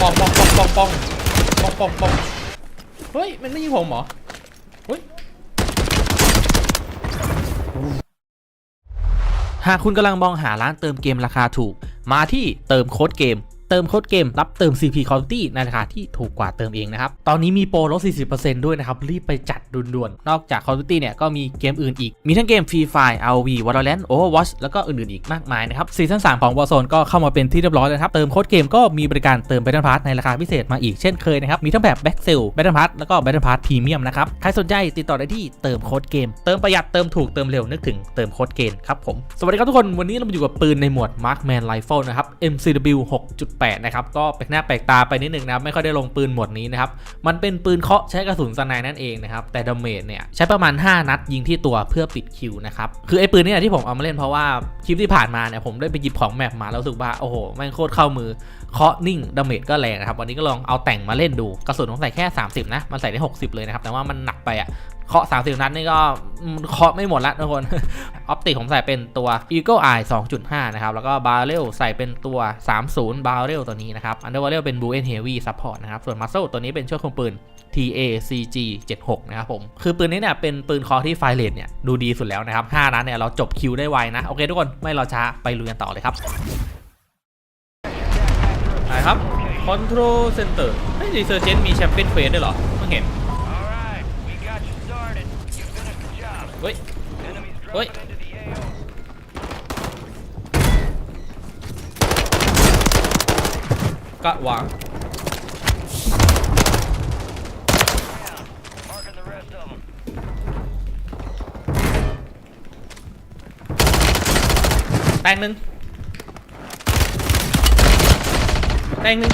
ปองปองปองปองปองปองปองปองเฮ้ย มันไม่ยิงผมเหรอ เฮ้ย หากคุณกำลังมองหาร้านเติมเกมราคาถูก มาที่เติมโค้ดเกม เติมโค้ดเกม รับเติม CP Quality ในราคาที่ถูกกว่าเติมเองนะครับ ตอนนี้มีโปรลด 40%ด้วยนะครับ รีบไปจัด ด่วนๆ นอกจาก Quality เนี่ยก็มีเกมอื่นอีก มีทั้งเกม Free Fire ROV Valorant Overwatch แล้วก็อื่นๆอีกมากมายนะครับซีซั่น3ของ Warzone ก็เข้ามาเป็นที่เรียบร้อยแล้วครับ เติมโค้ดเกมก็มีบริการเติม Battle Pass ในราคาพิเศษมาอีกเช่นเคยนะครับ มีทั้งแบบ Back Sale Battle Pass แล้วก็ Battle Pass Premium นะครับ ใครสนใจติดต่อได้ที่เติมโค้ดเกม เติมประหยัดเติมถูกเติมเร็วนึกถึงเติมโค้ดเกมครับผม สวัสดีครับทุกคน วันนี้เรามาอยู่กับปืนในหมวด Markman Rifle นะครับ MCW 6.8 นะครับ ก็แปลกหน้าแปลกตาไปนิดนึงนะไม่ค่อยได้ลงปืนหมวดนี้นะครับ มันเป็นปืนเคาะใช้กระสุนสไนนั่นเองนะครับแต่ดาเมจเนี่ยใช้ประมาณ 5 นัดยิงที่ตัวเพื่อปิดคิวนะครับ คือไอ้ปืนเนี้ที่ผมเอามาเล่นเพราะว่าคลิปที่ผ่านมาเนี่ยผมได้ไปหยิบของแมปมาแล้วรู้สึกว่าโอ้โหแม่งโคตรเข้ามือเคาะนิ่งดาเมจก็แรงนะครับ วันนี้ก็ลองเอาแต่งมาเล่นดูกระสุนผมใส่แค่ 30 นะ มันใส่ได้ 60 เลยนะครับ แต่ว่ามันหนักไปอะเคาะ 30 นัดนี่ก็เคาะไม่หมดละทุกคนออปติกผมใส่เป็นตัว Eagle Eye 2.5 นะครับ แล้วก็ Barrel ใส่เป็นตัว 30 Barrel ตัวนี้นะครับ Under Barrel เป็น Blue and Heavy Support นะครับส่วน Muzzle ตัวนี้เป็นช่วยคุมปืน TACG 76นะครับผม คือปืนนี้เนี่ยเป็นปืนคอที่ไฟเลทเนี่ยดูดีสุดแล้วนะครับ 5 นัดเนี่ยเราจบคิวได้ไวนะ โอเคทุกคนไม่รอช้าไปลุยกันต่อเลยครับไหนครับ Control Center เฮ้ย Resurgent มีแชมเปี้ยนเฟสด้วยเหรอเพิ่งเห็น All right, we got you started. You finished the job. เฮ้ยกะหวัง แตงหนึ่งแตงหนึ่ง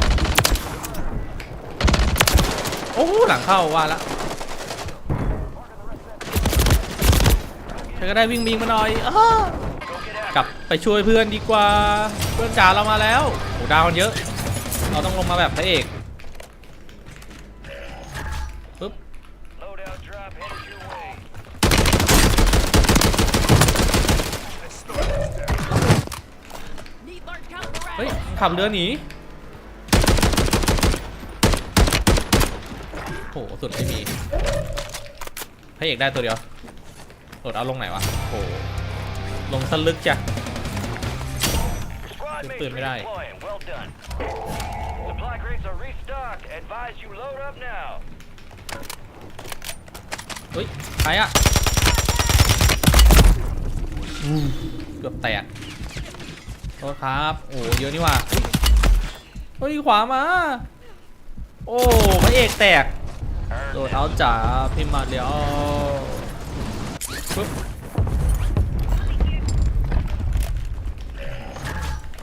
โอ้หลังเข้าว่าละใครก็ได้วิ่งบิงมาหน่อยอกลับไปช่วยเพื่อนดีกว่า เพื่อนจ๋าเรามาแล้วโอ้ดาวมันเยอะ เราต้องลงมาแบบพระเอก ขับเรือหนีโหสุดไม่มีพระเอกได้ตัวเดียวโหลดเอาลงไหนวะโหลงสลึกจ้ะ Squad Good mates food, right. redeploying. Well done. Supply crates are restocked. Advise you load up now. เฮ้ยใครอะอู้เกือบแตก โทษครับ โอ้เยอะนี่หว่าเฮ้ยขวามา โอ้พระเอกแตก โดดเอาจ๋าพิมพ์มาเดี๋ยวปึ๊บ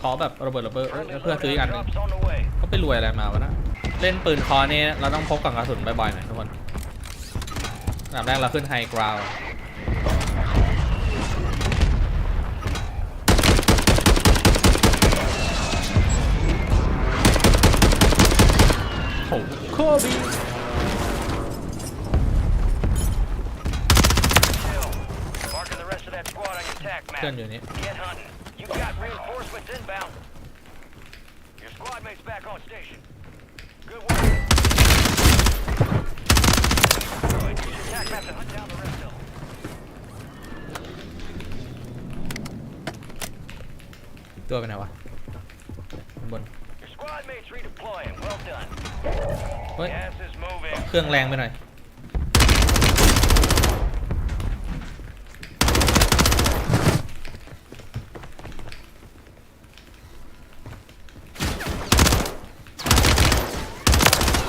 ขอแบบระเบิดระเบิดเพื่อซื้ออีกอันหนึงเขาไปรวยอะไรมาวะนะ เล่นปืนคอนี่เราต้องพกกล่องกระสุนบ่อยๆหน่อยทุกคนอันดับแรกเราขึ้นไฮกราว Oh, Corby! Gun unit. Get hunting. You got reinforcements inbound. Your squad mates back on station. Good work. Attack map to hunt down the rest of them. Dove ne va. Bueno. Squad mates redeploying. Well done. เฮ้ย Gas is moving. เครื่องแรงไปหน่อย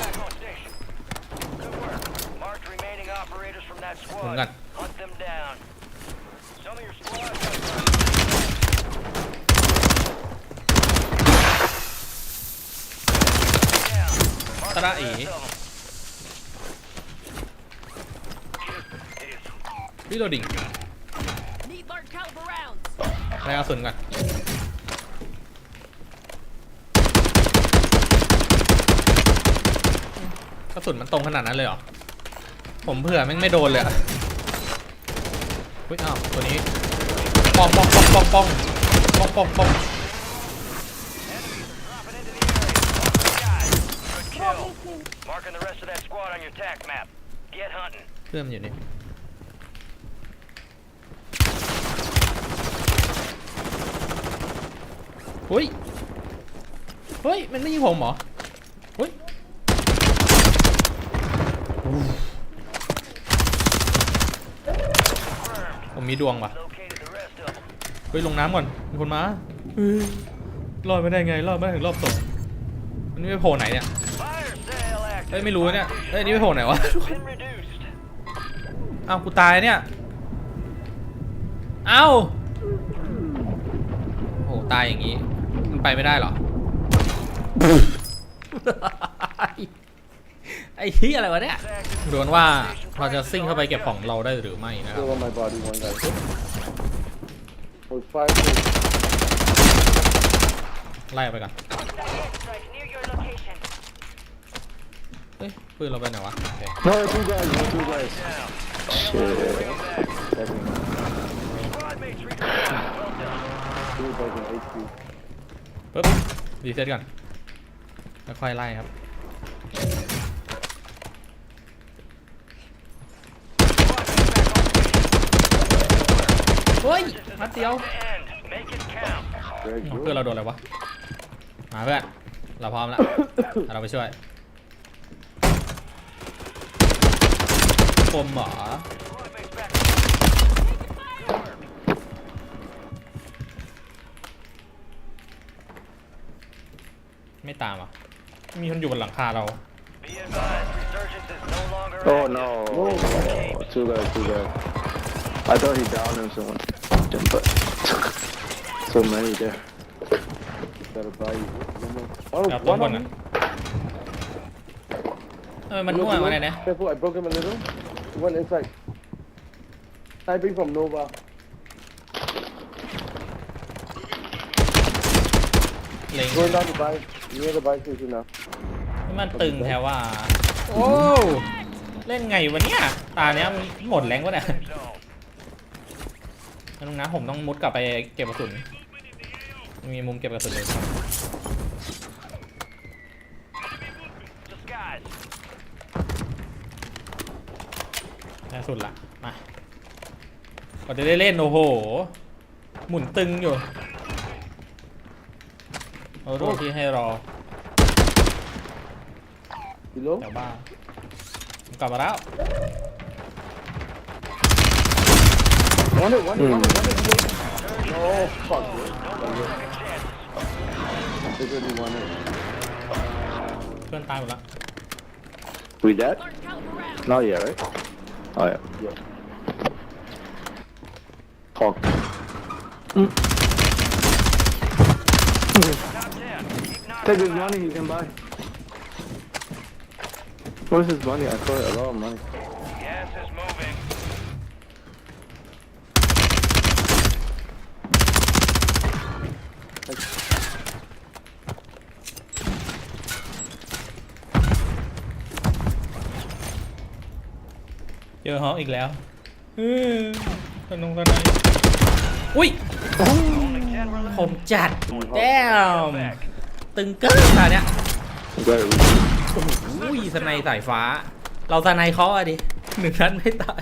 Back on station. Good work. Mark the remaining operators from that squad. Gun. Hunt them down. Some of your squad down. Mark the Ta-da, rest eh. of 'em. รีโหลดิ่ง Need large caliber rounds. แรงกระสุนก่อนกระสุนมันตรงขนาดนั้นเลยเหรอ ผมเผื่อแม่งไม่โดนเลยอะเฮ้ยอ้าวตัวนี้ปองปองปองปองปองปองปองปอง Dropping into the area. Guys, Marking the rest of that squad on your tac map. Get hunting. เพื่อนมันอยู่นี่เฮ้ยเฮ้ย มันไม่ยิงผมเหรอเฮ้ยผมมีดวงว่ะ Located the rest of them. เฮ้ยลงน้ำก่อน มีคนมาเฮ้ยรอดไม่ได้ไง รอดไม่ถึงรอบสองมันนี่ไปโผล่ไหนเนี่ย ฮ้ยไม่รู้เนี่ยเฮ้ยนี่ไปโผล่ไหนวะเอ้ากูตายเนี่ย เอ้าโอ้โหตายอย่างนี้มันไปไม่ได้เหรอ ไอ้ที่อะไรวะเนี่ยดูกันว่าเราจะซิ่งเข้าไปเก็บของเราได้หรือไม่นะครับ Still on my body, one guy. Was five ไล่ไปก่อน Strike near your location. เฮ้ยปืนเราไปไหนวะโอเค No, two guys, no, two guys. Down. Shit. Squad mates redeployed. Well done. Two guys in HP. ปึ๊บรีเซ็ตก่อนแล้วค่อยไล่ครับ เฮ้ยนัดเดียว End. Make it count. Very เพื่อน good. เราโดนอะไรวะ มาเพื่อน เราพร้อมแล้ว เราไปช่วย คมเหรอ Squad mates back. ไม่ตามอะ มีคนอยู่บนหลังคาเรา Be advised, resurgence is no longer Oh active. no. No. Two guys, two guys. I thought he downed him someone. But so many there. Gotta buy you. One, ครับตัว one บ on น me. อะเออมันมั่วมาไหนนะ Careful, I broke him a little. He went inside. Sniping from Nova. เล็ง Going down the buy. Near the buy station now. นี่มันตึงแถวว่า โอ้ เล่นไงวะเนี่ย ตาเนี้ยมันหมดแรงวะเนี่ย Zone. นั่นนะผมต้องมุดกลับไปเก็บกระสุน มีมุมเก็บกระสุนเลย Disguise. ได้ สุดละมาก็จะได้เล่นโอ้โห หมุนตึงอยู่เอาดูที่ให้รอ Below? แถวบ้านผมกลับมาแล้ว One hit, one hit, one hit, one hit. No, fuck, dude. They really one hit. เพื่อนตายหมดแล้ว We dead? Large caliber round. Not yet, right? Oh yeah. Yeah. Hawk. Top 10. Take his money, you can buy. Where's his money? I saw a lot of money. Gas is moving. เจอฮอกอีกแล้วเออสนุกสนานอุ้ย Only 10 rel- ผมจัดแต้มตึงเกินขนาดเนี้ย Very อุ้ยสไนด์สายฟ้า เราสไนด์เขาอะดิหนึ่งนัดไม่ตาย